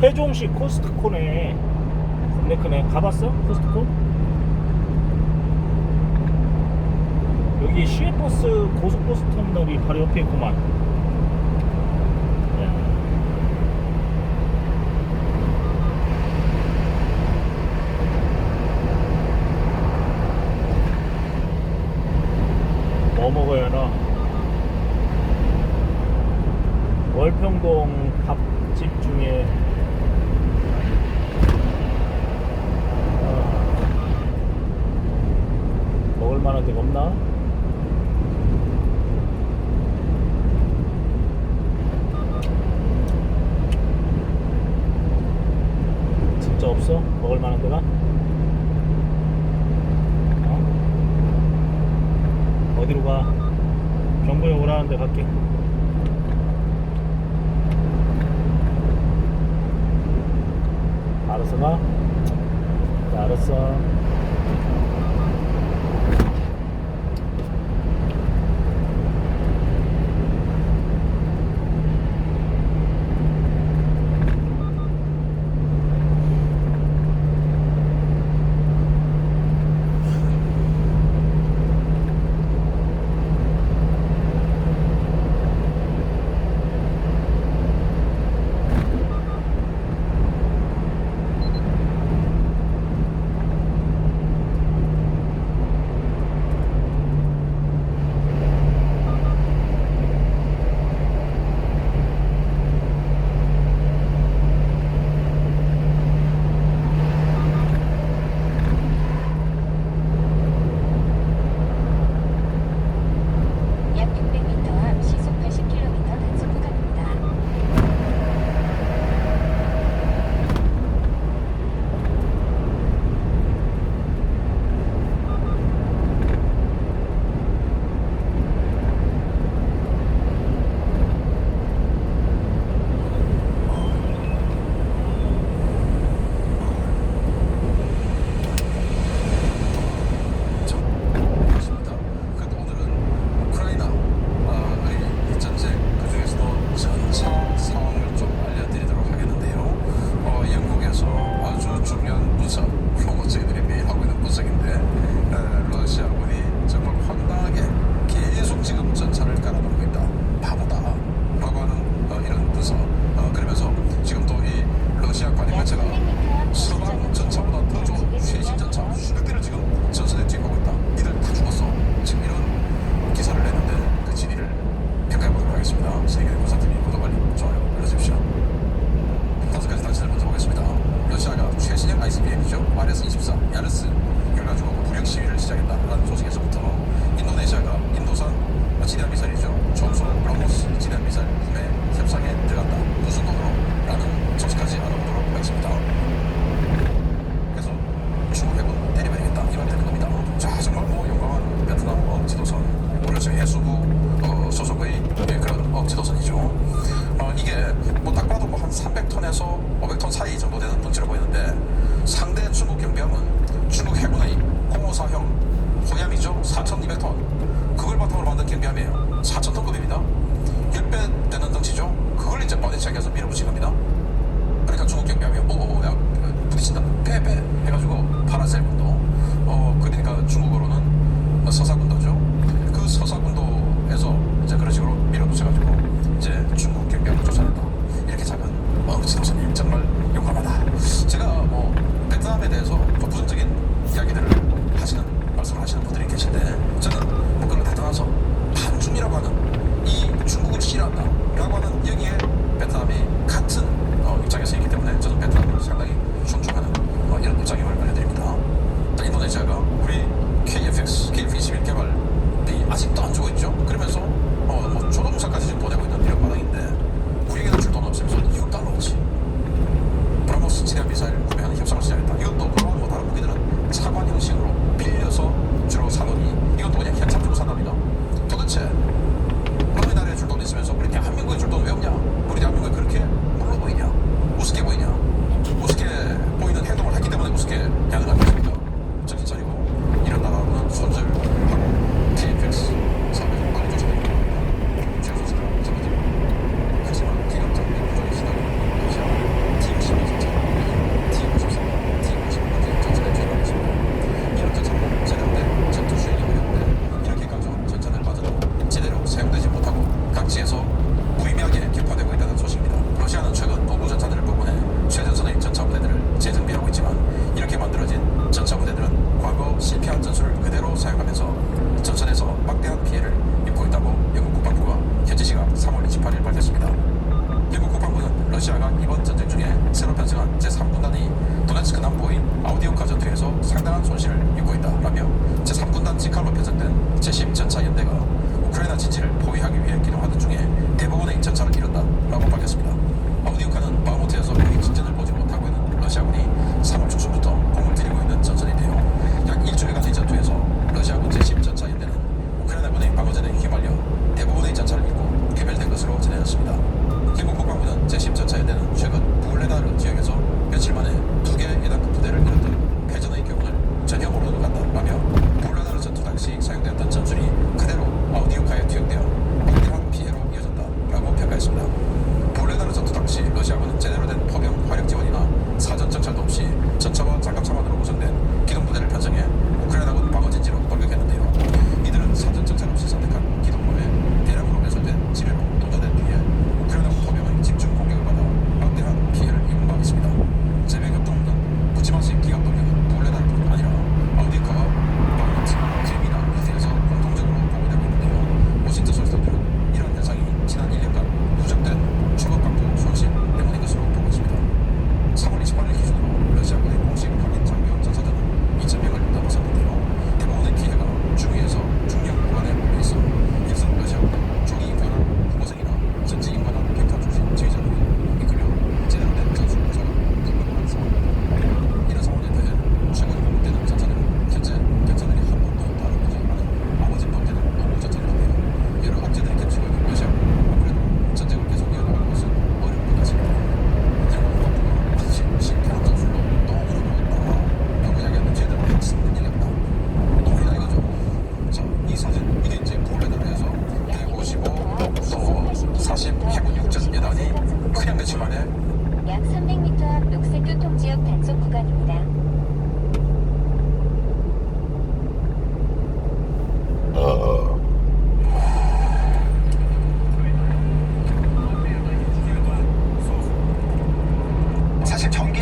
세종시 코스트코네 겁내크네 가봤어? 코스트코? 여기 시외버스 고속버스 터미널이 바로 옆에 있구만 네. 뭐 먹어야 하나 월평공 밥집 중에 먹을 만한 데가 없나? 진짜 없어? 먹을 만한 데가? 어? 어디로 가? 경부역 오라는데 갈게. 알았어 가? 알았어. 3에서 500톤 사이 정도 되는 덩치로 보이는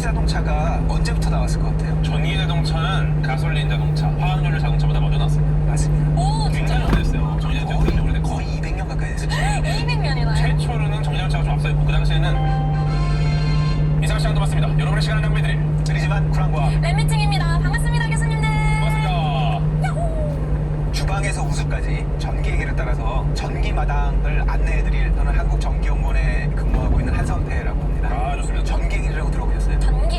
자동차가 언제부터 나왔을 것 같아요? 전기 자동차는 가솔린 자동차, 화학연료 자동차보다 먼저 나왔습니다. 맞습니다. 오, 굉장히 오래됐어요. 전기 자동차 굉장히 오래됐고. 거의 200년 가까이 됐어요. 200년이나요? 최초로는 전기 자동차가 좀 앞서 있고 그 당시에는 이상 시간도 맞습니다. 여러분의 시간을 낭비드릴 드리지만 쿨한과 랩미팅입니다. 반갑습니다, 교수님들. 고맙습니다. 주방에서 우수까지 전기 얘기를 따라서 전기 마당을 안내해드릴 저는 한국 전기연구원에 근무하고 있는 한선태라고 합니다. 아, 좋습니다. 전기길이라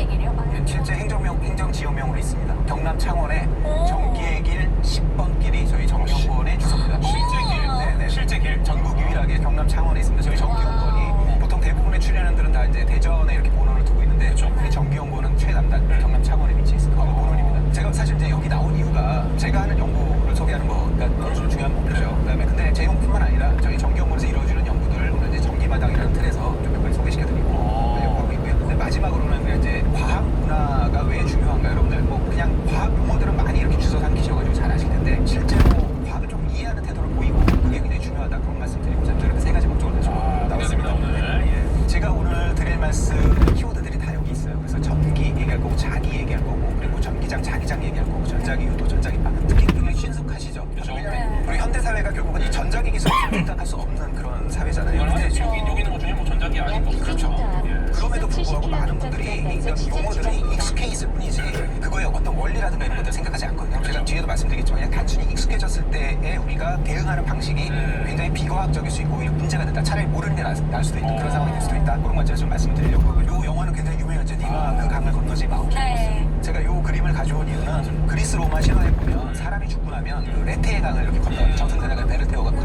전기길이요? 아, 실제 행정명, 행정지역명으로 있습니다. 경남 창원에 오. 전기의 길 10번 길이 저희 전기연구원의 주소입니다. 실제 길, 네네. 실제 길. 전국 유일하게 경남 창원에 있습니다. 저희 전기연구원이 보통 대부분의 출연원들은 다 이제 대전 이런 용어들이 익숙해 있을 뿐이지 그거에 어떤 원리라든가 이런 것들 생각하지 않거든요. 제가 뒤에도 말씀드리겠지만 그냥 단순히 익숙해졌을 때에 우리가 대응하는 방식이 굉장히 비과학적일 수 있고 오히려 문제가 된다. 차라리 모르는 게 날, 날 수도 있는 그런 상황이 될 수도 있다. 그런 것들을 좀 말씀드리려고. 이 영화는 굉장히 유명했죠. 니마 그 강을 건너지 마오키. 네. 제가 이 그림을 가져온 이유는 그리스 로마 신화에 보면 사람이 죽고 나면 그 레테의 강을 이렇게 건너 저승사자가 배를 태워가 건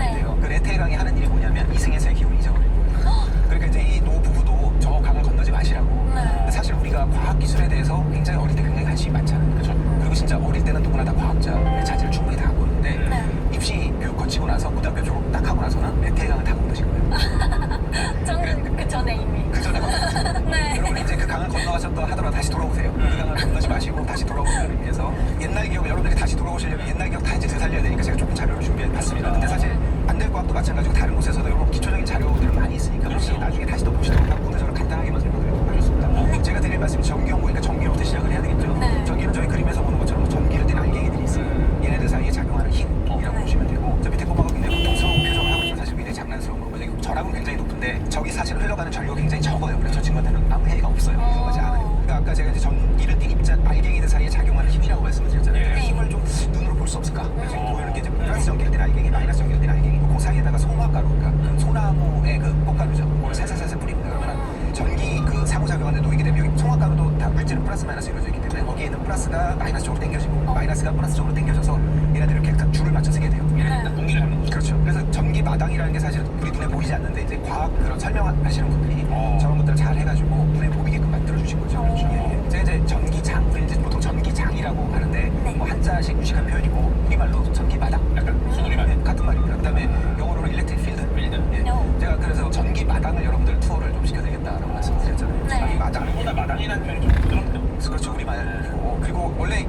흘러가는 전류가 굉장히 적어요. 그래서 저 친구한테는 아무 해이가 없어요. 위험하지 않아요. 그러니까 아까 제가 이제 전기를 띤 입자 알갱이들 사이에 작용하는 힘이라고 말씀을 드렸잖아요. 예. 그 힘을 좀 눈으로 볼 수 없을까? 그래서 보이는 게 이제 플러스 전기를 띤 알갱이, 마이너스 전기를 띤 알갱이, 그 사이에다가 송화가루, 그러니까 그 소나무의 그 꽃가루죠. 그걸 살살살살 뿌립니다. 그러면 전기 그 상호작용하는 데 놓이게 되면 여기 송화가루도 다 물질은 플러스 마이너스 이루어져 있기 때문에 거기에 있는 플러스가 마이너스 쪽으로 당겨지고 마이너스가 플러스 쪽으로 당겨져서 얘네들 이렇게 약간 줄을 맞춰 쓰게 돼요. 얘는 공기를 잡는 거죠. 그렇죠. 그래서 전기 마당이라는 게 사실 우리 눈에 보이지 않는데 이제 과학 그런 설명하시는 분들이 어. 저런 것들을 잘 해가지고 눈에 보이게끔 만들어 주신 거죠. 그렇죠. 예, 예. 제가 이제 전기장, 우리 이제 보통 전기장이라고 하는데 뭐 한자식 유식한 표현이고 우리말로 전기 마당 약간 순우리말. 네, 같은 말입니다. 그다음에 영어로는 일렉트릭 필드. 필드. 예. 어. 제가 그래서 전기 마당을 여러분들 투어를 좀 시켜드리겠다라고 말씀드렸잖아요. 네. 이 마당. 보다 마당이라는 표현이 좀 부드럽네요. 그렇죠 우리말이고 그리고 원래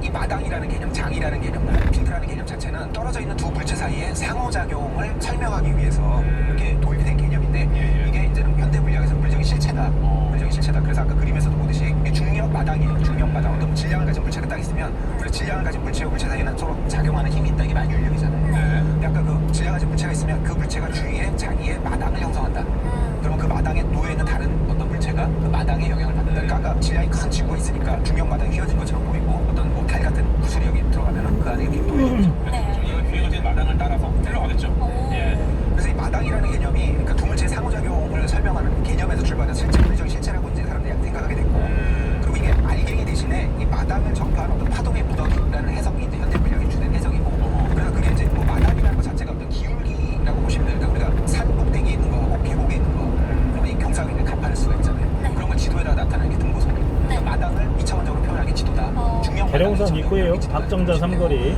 이 마당이라는 개념, 장이라는 개념, 필드라는 개념 자체는 떨어져 있는 두 물체 사이의 상호작용을 설명하기 위해서 이렇게 도입이 된 개념인데 예, 예. 이게 이제는 현대 물리학에서 물리적인 실체다. 어. 물리적인 실체다. 그래서 아까 그림에서도 보듯이 중력 마당이에요. 중력 마당. 어떤 질량을 가진 물체가 딱 있으면 원래 질량을 가진 물체와 물체 사이에는 서로 작용하는 힘이 있다. 이게 만유인력이잖아요. 네. 근데 아까 그 질량 가진 물체가 있으면 그 물체가 주위에 자기의 마당을 형성한다. 음. 그러면 그 마당에 놓여 있는 다른 어떤 물체가 그 마당에 영향을 받는다. 그러니까 아까 질량이 큰 지구가 있으니까 중력 마당이 휘어진 것처럼 보이고 뭐달 같은 구슬이 여기 들어가면 그 안에 힘 놓여 있는 거죠. 네. 이거 비어진 마당을 따라서 흘러가겠죠. 오. 예. 그래서 이 마당이라는 개념이 그러니까 두 물체의 상호작용을 설명하는 개념에서 출발해서 실제 박정자 삼거리.